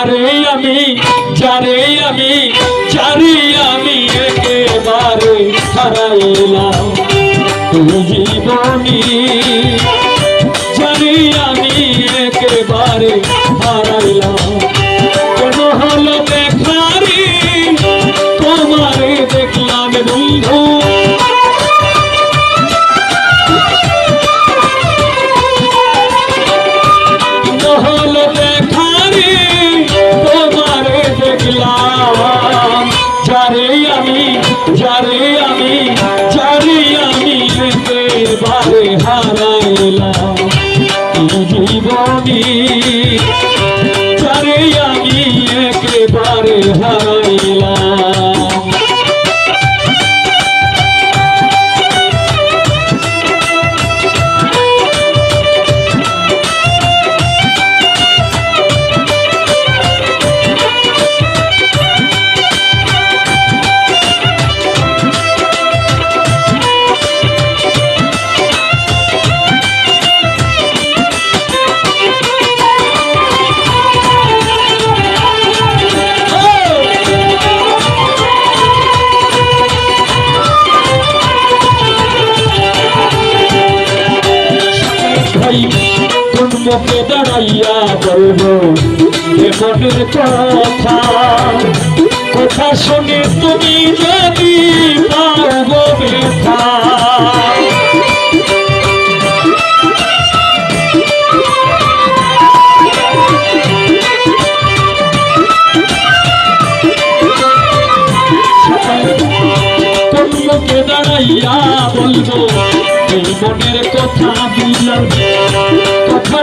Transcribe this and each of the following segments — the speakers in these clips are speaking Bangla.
যারে আমি যারে আমি যারে আমি একেবারে হারাইলাম। তুই জীবনী যারে আমি একেবারে হারাইলাম। একেবারে বলব এ মনের কথা শুনে তুমি যদি পারব ব্যথা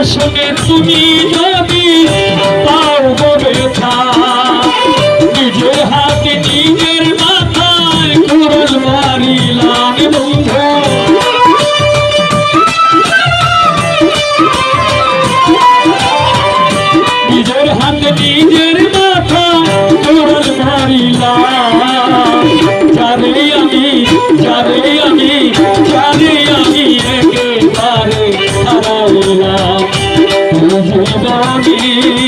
শুনে তুমি যদি পাও ব্যথা নিজের হাতে নিজের মাথায় কুরল মারিলাম বন্ধু। নিজের হাতে নিজের মাথা কুরল মারিলাম। যারে আমি যারে আমি জীবনী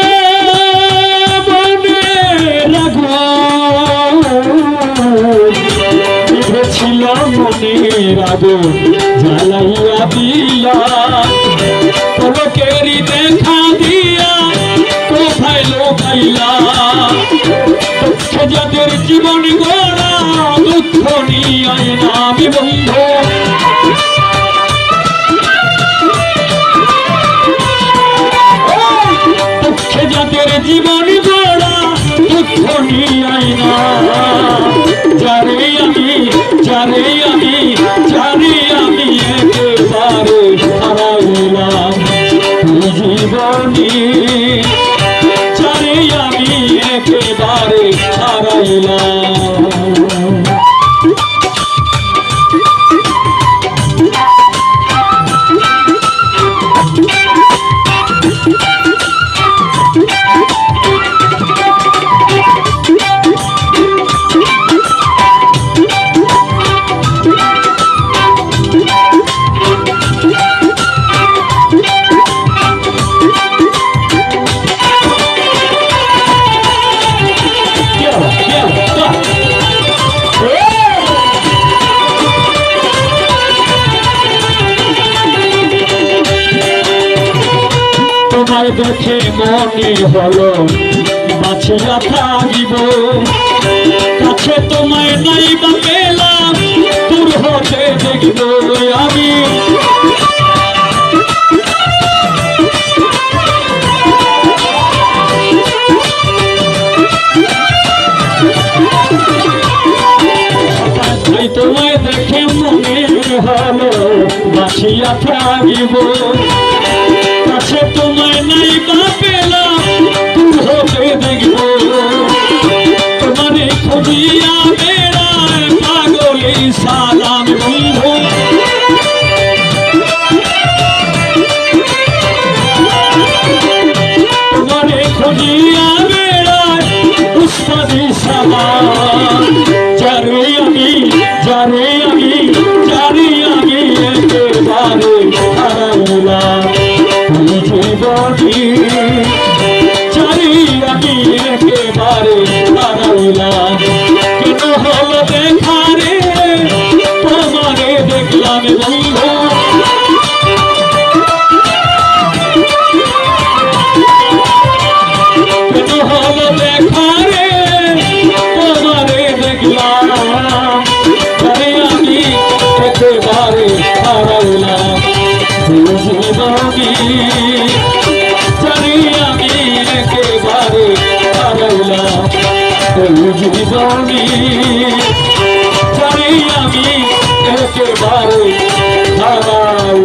আগুন জ্বালাইয়া দিলা লোকেরই দেখা দিয়া কোথায় লোকাইলা? যাদের জীবন গড়া দুঃখ নিয়ে আমি বন্ধু। তোমায় দেখে মনে হলো। বাঁচিয়া থাকিব কাছে তোমায় নাই বা পেলাম দূর হতে দেখব আমি। তোমায় দেখে মনে হলো। বাঁচিয়া থাকিব কাছে তোমায় বা পেলাম দূর হতে দেখব হলো দেখারে তোমারে দেখলাম বন্ধু। হলো দেখারে তোমারে দেখলাম? তাই আমি একেবারে হারাইলাম। জীবনী জানি আমি একেবারে হারাই